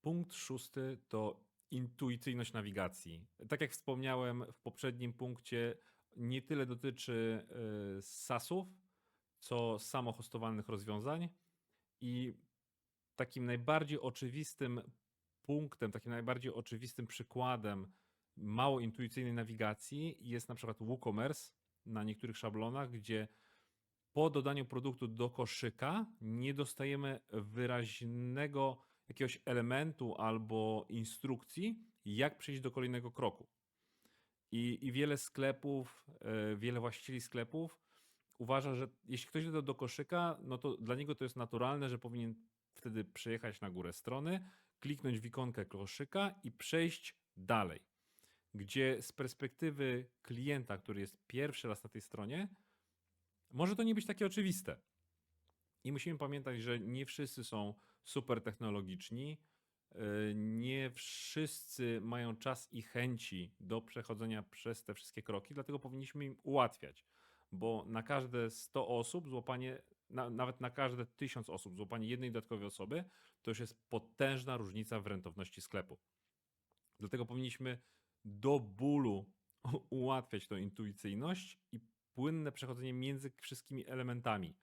Punkt szósty to intuicyjność nawigacji. Tak jak wspomniałem w poprzednim punkcie, nie tyle dotyczy y, SaaSów, co samohostowanych rozwiązań. I takim najbardziej oczywistym punktem, takim najbardziej oczywistym przykładem mało intuicyjnej nawigacji jest na przykład WooCommerce na niektórych szablonach, gdzie po dodaniu produktu do koszyka nie dostajemy wyraźnego jakiegoś elementu albo instrukcji, jak przejść do kolejnego kroku. I, i wiele sklepów, e, wiele właścicieli sklepów uważa, że jeśli ktoś doda do koszyka, no to dla niego to jest naturalne, że powinien wtedy przejechać na górę strony, kliknąć w ikonkę koszyka i przejść dalej. Gdzie z perspektywy klienta, który jest pierwszy raz na tej stronie, może to nie być takie oczywiste. I musimy pamiętać, że nie wszyscy są super technologiczni, yy, nie wszyscy mają czas i chęci do przechodzenia przez te wszystkie kroki, dlatego powinniśmy im ułatwiać, bo na każde 100 osób złapanie, na, nawet na każde 1000 osób złapanie jednej dodatkowej osoby, to już jest potężna różnica w rentowności sklepu. Dlatego powinniśmy do bólu ułatwiać tą intuicyjność i płynne przechodzenie między wszystkimi elementami.